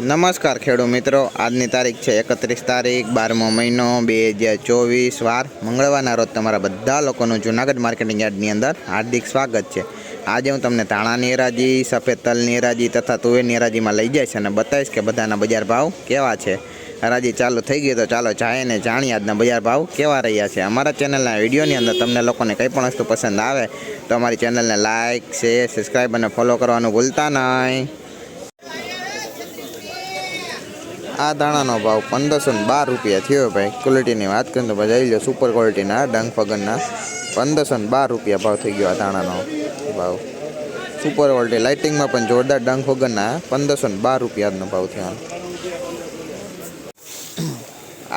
નમસ્કાર ખેડૂત મિત્રો. આજની તારીખ છે એકત્રીસ તારીખ, બારમો મહિનો બે હજાર ચોવીસ વાર. મંગળવારના રોજ તમારા બધા લોકોનું જુનાગઢ માર્કેટિંગ યાર્ડની અંદર હાર્દિક સ્વાગત છે. આજે હું તમને ધાણાની હરાજી, સફેદ તલની હરાજી તથા તુવેરની હરાજીમાં લઈ જઈશ અને બતાવીશ કે બધાના બજાર ભાવ કેવા છે. હરાજી ચાલુ થઈ ગઈ તો ચાલો જાય ને જાણીએ આજના બજાર ભાવ કેવા રહ્યા છે. અમારા ચેનલના વિડીયોની અંદર તમને લોકોને કંઈ પણ વસ્તુ પસંદ આવે તો અમારી ચેનલને લાઇક શેર, સબસ્ક્રાઈબ અને ફોલો કરવાનું ભૂલતા નહીં. આ દાણાનો ભાવ પંદરસો ને બાર રૂપિયા થયો ભાઈ. ક્વોલિટીની વાત કરીએ તો ભાઈ લો સુપર ક્વોલિટીના ડંગ ફગનના પંદરસો ને બાર રૂપિયા ભાવ થઈ ગયો આ દાણાનો ભાવ. સુપર ક્વોલિટી લાઇટિંગમાં પણ જોરદાર ડંગ ફગનના પંદરસો ને બાર રૂપિયાનો ભાવ થયો.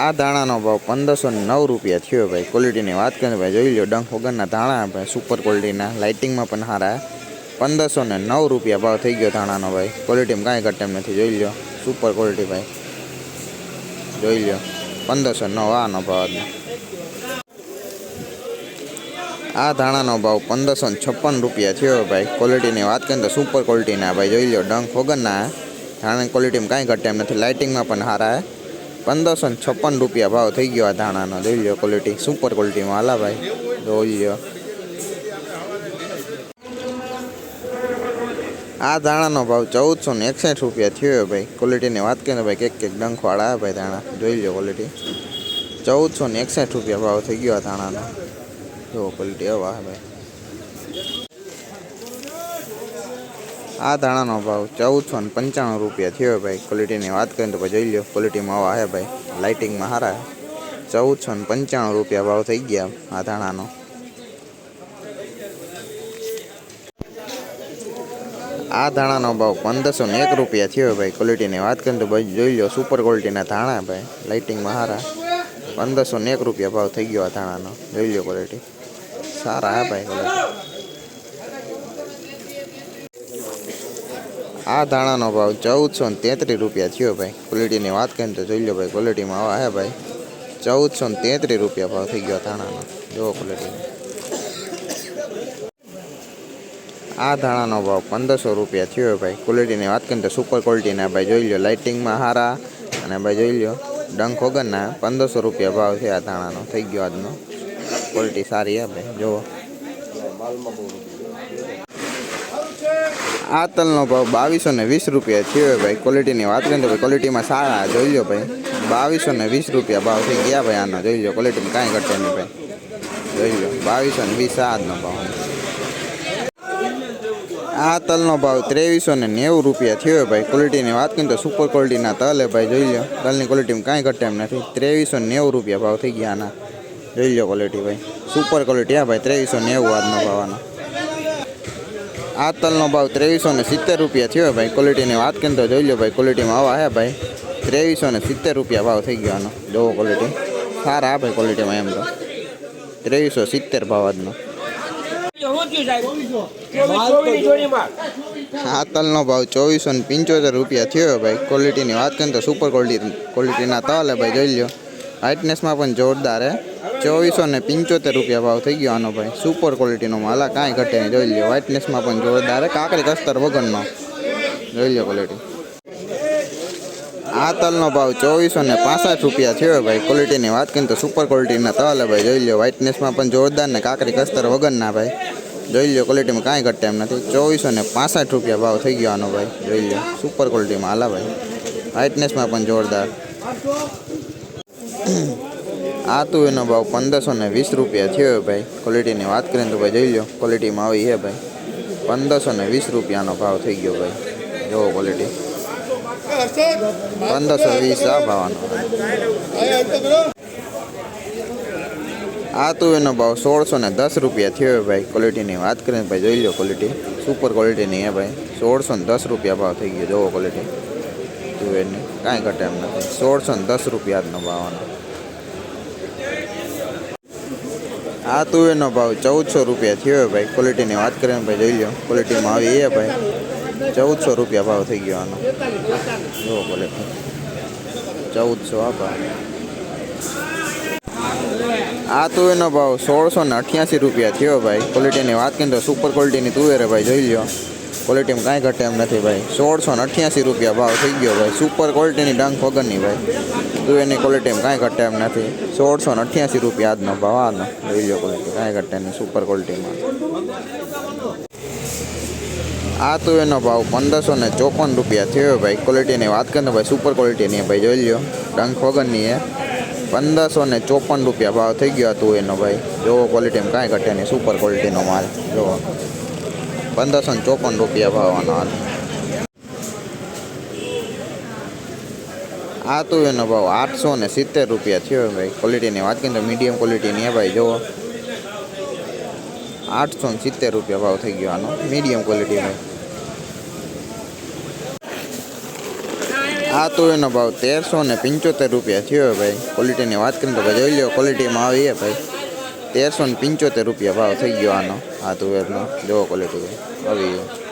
આ દાણાનો ભાવ પંદરસો નવ રૂપિયા થયો ભાઈ. ક્વોલિટીની વાત કરીએ ભાઈ, જોઈ લો ડંગ વગરના દાણા ભાઈ સુપર ક્વોલિટીના લાઇટિંગમાં પણ સારા પંદરસો ને નવ રૂપિયા ભાવ થઈ ગયો દાણાનો ભાઈ. ક્વોલિટીમાં કાંઈ ઘટેમ નથી, જોઈ લો સુપર ક્વોલિટી ભાઈ. જોઈ લો પંદરસો નવ આનો ભાવ આ ધાણાનો ભાવ પંદરસો છપ્પન રૂપિયા થયો ભાઈ. ક્વોલિટીની વાત કરીએ તો સુપર ક્વોલિટીના ભાઈ. જોઈ લો ડંક વગરના ધાણાની ક્વોલિટીમાં કાંઈ ઘટે એમ નથી. લાઇટિંગમાં પણ સારા પંદરસો છપ્પન રૂપિયા ભાવ થઈ ગયો આ ધાણાનો. જોઈ લો ક્વોલિટી સુપર ક્વોલિટીમાં હાલા ભાઈ. જોઈ લો. આ ધાણાનો ભાવ ચૌદસો ને એકસઠ રૂપિયા થયો ભાઈ. ક્વોલિટીની વાત કરીએ ભાઈ કેક કેક ડંખવાળા ભાઈ ધાણા. જોઈ લો ક્વોલિટી ચૌદસો ને એકસઠ રૂપિયા ભાવ થઈ ગયો આ ધાણાનો. જો ક્વોલિટી હવા ભાઈ. આ ધાણાનો ભાવ ચૌદસો ને પંચાણું રૂપિયા થયો ભાઈ. ક્વોલિટીની વાત કરીએ તો ભાઈ જોઈ લો ક્વોલિટીમાં આવા છે ભાઈ. લાઇટિંગમાં સારા ચૌદસો ને પંચાણું રૂપિયા ભાવ થઈ ગયા આ ધાણાનો. આ ધાણાનો ભાવ પંદરસો ને એક રૂપિયા થયો ભાઈ. ક્વોલિટીની વાત કરીએ તો ભાઈ જોઈ લો સુપર ક્વોલિટીના ધાણા ભાઈ. લાઇટિંગમાં સારા પંદરસો ને એક રૂપિયા ભાવ થઈ ગયો આ ધાણાનો. જોઈ લો ક્વોલિટી સારા હા ભાઈ આ ધાણાનો ભાવ ચૌદસો ને તેત્રીસ રૂપિયા થયો ભાઈ. ક્વોલિટીની વાત કરીએ તો જોઈ લો ભાઈ ક્વોલિટીમાં આવા હે ભાઈ. ચૌદસો ને તેત્રીસ રૂપિયા ભાવ થઈ ગયો ધાણાનો. જુઓ ક્વોલિટી આ ધાણાનો ભાવ પંદરસો રૂપિયા થયો ભાઈ. ક્વોલિટીની વાત કરીએ તો સુપર ક્વોલિટીના ભાઈ. જોઈ લો લાઇટિંગમાં સારા અને ભાઈ જોઈ લો ડંખ વગરના પંદરસો રૂપિયા ભાવ છે આ ધાણાનો. થઈ ગયો આજનો. ક્વોલિટી સારી હે ભાઈ. જુઓ. આ તલનો ભાવ બાવીસો ને વીસ રૂપિયા થયો ભાઈ. ક્વોલિટીની વાત કરીએ તો ક્વોલિટીમાં સારા. જોઈ લો ભાઈ. બાવીસો ને વીસ રૂપિયા ભાવ થઈ ગયા ભાઈ આનો. જોઈ લો ક્વોલિટીમાં કાંઈ ઘટે નહીં ભાઈ. જોઈ લો બાવીસો ને વીસ આજનો ભાવ. આ તલનો ભાવ ત્રેવીસો ને નેવું રૂપિયા થયો ભાઈ. ક્વોલિટીની વાત કરીએ તો સુપર ક્વોલિટીના તલ હે ભાઈ, જોઈ લો. તલની ક્વોલિટીમાં કાંઈ ઘટે એમ નથી. ત્રેવીસો નેવું રૂપિયા ભાવ થઈ ગયા આના. જોઈ લો ક્વોલિટી ભાઈ. સુપર ક્વોલિટી હા ભાઈ, ત્રેવીસો નેવું આજનો ભાવ આનો. આ તલનો ભાવ ત્રેવીસો ને સિત્તેર રૂપિયા થયો ભાઈ. ક્વોલિટીની વાત કરીએ તો જોઈ લો ભાઈ ક્વોલિટીમાં આવા હે ભાઈ. ત્રેવીસો ને સિત્તેર રૂપિયા ભાવ થઈ ગયો આનો. જોવો ક્વોલિટી સારા હા ભાઈ ક્વોલિટીમાં એમ તો. ત્રેવીસો સિત્તેર ભાવ આજનો. આ તલનો ભાવ ચોવીસો ને પંચોતેર રૂપિયા થયો ભાઈ. ક્વોલિટીની વાત કરીએ તો સુપર ક્વોલિટી ક્વોલિટીના તલ હે ભાઈ જોઈ લો હાઇટનેસમાં પણ જોરદાર હે. ચોવીસો ને પંચોતેર રૂપિયા ભાવ થઈ ગયો આનો ભાઈ. સુપર ક્વોલિટીનો માલ આ કાંઈ ઘટે નહીં જોઈ લો વ્હાઇટનેસમાં પણ જોરદાર હે. કાંકરી કસ્તર વગરનો. જોઈ લો ક્વોલિટી આ તલનો ભાવ ચોવીસો ને પાસઠ રૂપિયા થયો ભાઈ. ક્વોલિટીની વાત કરીએ તો સુપર ક્વોલિટીના તલ હે ભાઈ જોઈ લો વ્હાઇટનેસમાં પણ જોરદાર ને કાકરી કસ્તર વગરના ભાઈ. જોઈ લો ક્વોલિટીમાં કાંઈ ઘટે એમ નથી. ચોવીસો ને પાસઠ રૂપિયા ભાવ થઈ ગયો આનો ભાઈ. જોઈ લો સુપર ક્વોલિટીમાં આલા ભાઈ. હાઇટનેસમાં પણ જોરદાર. આ તો એનો ભાવ પંદરસો ને વીસ રૂપિયા થયો ભાઈ. ક્વોલિટીની વાત કરીએ તો ભાઈ જોઈ લો ક્વોલિટીમાં આવી છે ભાઈ. પંદરસો ને વીસ રૂપિયાનો ભાવ થઈ ગયો ભાઈ. જોવો ક્વોલિટી પંદરસો વીસ આ ભાવનો. આ તો એનો ભાવ સોળસો ને દસ રૂપિયા થયો ભાઈ. ક્વોલિટીની વાત કરીએ ભાઈ જોઈ લો ક્વોલિટી સુપર ક્વોલિટીની હે ભાઈ. સોળસો ને દસ રૂપિયા ભાવ થઈ ગયો, જોવો ક્વોલિટી તુવેરની કાંઈ ઘટે એમ નથી. સોળસો ને દસ રૂપિયાનો ભાવનો આ તુવેરનો ભાવ ચૌદસો રૂપિયા થયો ભાઈ. ક્વોલિટીની વાત કરીએ ભાઈ જોઈ લો. ક્વોલિટીમાં આવી એ ભાઈ. ચૌદસો રૂપિયા ભાવ થઈ ગયો આનો. જુઓ ક્વોલિટી ચૌદસો આ ભાવ આ તુવેરનો ભાવ સોળસો ને અઠ્યાસી રૂપિયા થયો ભાઈ. ક્વોલિટીની વાત કરીએ તો સુપર ક્વોલિટીની તુવેર ભાઈ, જોઈ લો ક્વોલિટીમાં કાંઈ ઘટે એમ નથી ભાઈ. સોળસો ને અઠ્યાસી રૂપિયા ભાવ થઈ ગયો ભાઈ. સુપર ક્વોલિટીની ડંખ વગરની ભાઈ. તુવેરની ક્વોલિટીમાં કાંઈ ઘટે એમ નથી. સોળસો ને અઠ્યાસી રૂપિયા આજનો ભાવ. આજનો જોઈ લો ક્વોલિટી કાંઈ ઘટે નહીં સુપર ક્વોલિટીમાં આ તો એનો ભાવ પંદરસો ને ચોપન રૂપિયા થયો ભાઈ. ક્વોલિટીની વાત કરીને ભાઈ સુપર ક્વોલિટીની ભાઈ, જોઈ લો ડંખ વગરની એ પંદરસો ને ચોપન રૂપિયા ભાવ થઈ ગયો હતું એનો ભાઈ. જોવો ક્વોલિટીમાં કાંઈ ઘટે નહીં સુપર ક્વોલિટીનો માલ. જોવો. પંદરસો ને ચોપન રૂપિયા ભાવવાનો હાલ. આ તો એનો ભાવ આઠસો ને સિત્તેર રૂપિયા થયો ભાઈ. ક્વોલિટીની વાત કરીએ તો મીડિયમ ક્વોલિટીની એ ભાઈ, જોવો. આઠસો ને સિત્તેર રૂપિયા ભાવ થઈ ગયો આનો મીડિયમ ક્વોલિટી ભાઈ. આ એનો ભાવ તેરસો ને પંચોતેર રૂપિયા થયો ભાઈ. ક્વોલિટીની વાત કરીએ તો ભાઈ જોઈ લો ક્વોલિટીમાં આવીએ ભાઈ. તેરસો ને પંચોતેર રૂપિયા ભાવ થઈ ગયો આનો. આ તુવેરનો જોવો ક્વોલિટી આવી છે